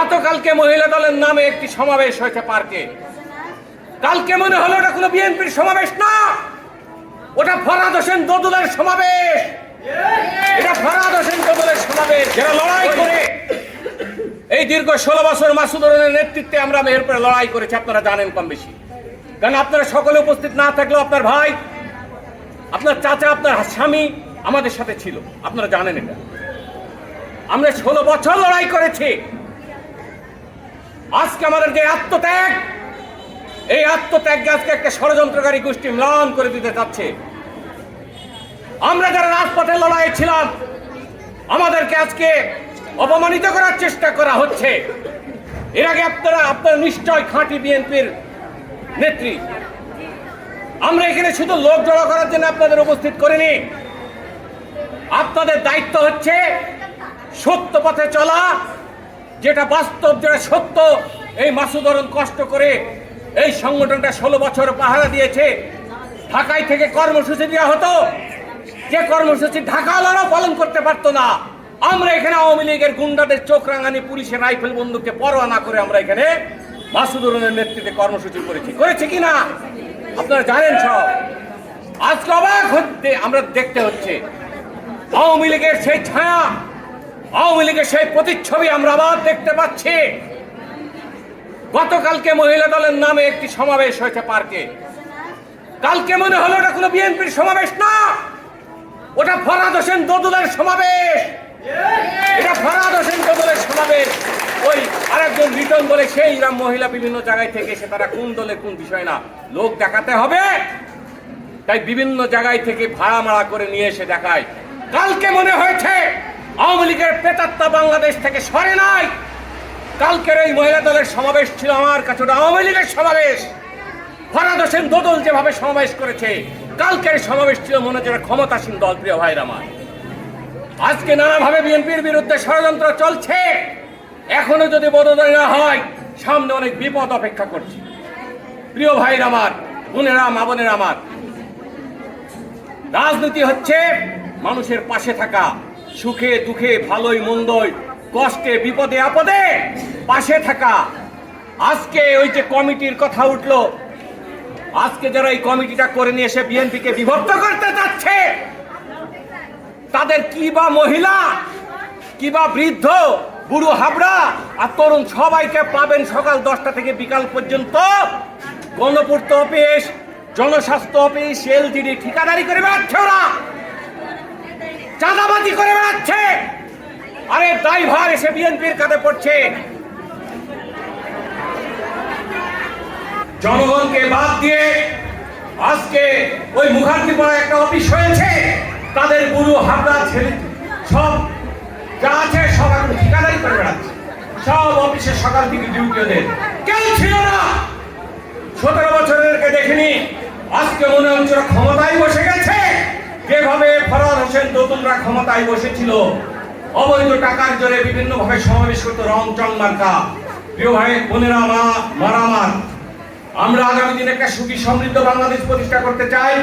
গতকালকে মহিলা দলের নামে একটি সমাবেশ হয়েছে পার্কে। কালকে মনে হলো ওটা কোনো বিএনপির সমাবেশ না। ওটা ফরাদ হোসেন দদুলের সমাবেশ। এটা ফরাদ হোসেন দোদুলের সমাবেশ। যারা লড়াই করে, এই দীর্ঘ ষোলো বছর মাসুদুরের নেতৃত্বে আমরা মেহের পরে লড়াই করেছি, আপনারা জানেন কম বেশি। কারণ আপনারা সকলে উপস্থিত না থাকলেও আপনার ভাই, আপনার চাচা, আপনার স্বামী আমাদের সাথে ছিল। আপনারা জানেন এটা। আমরা ষোলো বছর লড়াই করেছি। আজকে আমাদের যে আত্মত্যাগ, এই আত্মত্যাগকে আজকে একটা ষড়যন্ত্রকারী গোষ্ঠী ম্লান করে দিতে চাচ্ছে। আমরা যারা রাজপথে লড়াই ছিলাম, আমাদেরকে আজকে অপমানিত করার চেষ্টা করা হচ্ছে। এর আগে আপনারা আপনারা নিশ্চয় খাঁটি বিএনপির নেত্রী। আমরা এখানে শুধু লোক জড়ো করার জন্য আপনাদের উপস্থিত করিনি। আপনাদের দায়িত্ব হচ্ছে সত্য পথে চলা যেটা বাস্তব, যেটা সত্য, এই মাসুদরণ কষ্ট করে এই সংগঠনটা ষোলো বছর পাহারা দিয়েছে। ঢাকায় থেকে কর্মসূচি দেওয়া হতো। যে কর্মসূচি ঢাকাওয়ালারাও পালন করতে পারতো না। আমরা এখানে আওয়ামী লীগের গুন্ডাদের চোখ রাঙানি, পুলিশের রাইফেল বন্দুককে পরোয়া না করে আমরা এখানে মাসুদুরনের নেতৃত্বে কর্মসূচি করেছি। করেছি কি না? আপনারা জানেন সব। আজকে অবাক হচ্ছে আমরা দেখতে হচ্ছে। আওয়ামী লীগের সেই ছায়া আওয়ামী লীগের সেই প্রতিচ্ছবি আমরা আবার দেখতে পাচ্ছি। গতকালকে মহিলা দলের নামে একটি সমাবেশ হয়েছে পার্কে। কালকে মনে হলো ওটা কোনো বিএনপির সমাবেশ না। ওটা ফরাদ হোসেন দোদুলের সমাবেশ। এটা ফরাদ হোসেন দোদুলের সমাবেশ। ওই আরেকজন রিটন বলে সেই রাম মহিলা বিভিন্ন জায়গায় থেকে এসে তারা কোন দলের কোন বিষয় না, লোক দেখাতে হবে। তাই বিভিন্ন জায়গায় থেকে ভাড়া মারা করে নিয়ে এসে দেখায়। কালকে মনে হয়েছে আওয়ামী লীগের প্রেতাত্মা বাংলাদেশ থেকে সরে নাই। কালকের এই মহিলা দলের সমাবেশ ছিল আমার কাছে আওয়ামী লীগের সমাবেশ। ফরাদ হোসেন দোদল যেভাবে সমাবেশ করেছে, কালকের সমাবেশ ছিল মনে হচ্ছে ক্ষমতাসীন দল, প্রিয় ভাইরা আমার। আজকে নানাভাবে বিএনপির বিরুদ্ধে ষড়যন্ত্র চলছে। এখনও যদি বদলাই না হয়, সামনে অনেক বিপদ অপেক্ষা করছে। প্রিয় ভাইরা আমার, বোনেরা, মা বোনেরা আমার, রাজনীতি হচ্ছে মানুষের পাশে থাকা সুখে দুঃখে ভালোই মন্দই, কষ্টে বিপদে আপদে পাশে থাকা। আজকে ওই যে কমিটির কথা উঠল, আজকে যারা এই কমিটিটা করে নিয়ে এসে বিএনপিকে বিভক্ত করতে চাচ্ছে তাদের কি বা মহিলা, কি বা বৃদ্ধ, বুড়ো হাবড়া আর তরুণ সবাইকে পাবেন সকাল দশটা থেকে বিকাল পর্যন্ত। গণপূর্ত অফিস, জনস্বাস্থ্য অফিস, এলজিডি ঠিকাদারি করে বেড়াচ্ছে ওরা। চাঁদাবাজি করে বেড়াচ্ছে। আরে ড্রাইভার এসে বিএনপির কাঁধে পড়ছে। জনগণকে বাদ দিয়ে আজকে ওই মুখার্জি পাড়া একটা অফিস হয়েছে। তাদের গুরু, হাবড়া, ছেলে, সব যা আছে সব এখন ঠিকাদারি করে বেড়াচ্ছে। সব অফিসে সকাল থেকে ডিউটি ওদের। কেউ ছিল না। সতেরো বছরেরকে দেখিনি। আজকে মনে হচ্ছে ক্ষমতায় বসে গেছে। ফরাদ নতুনরা ক্ষমতায় বসেছিল। অবৈধ টাকার জোরে বিভিন্ন ভাবে সমাবেশ করতো রং চং মার্কা। প্রিয় ভাই, বোনেরা, মা মারামার আমরা আগামী দিনে একটা সুখী সমৃদ্ধ বাংলাদেশ প্রতিষ্ঠা করতে চাই।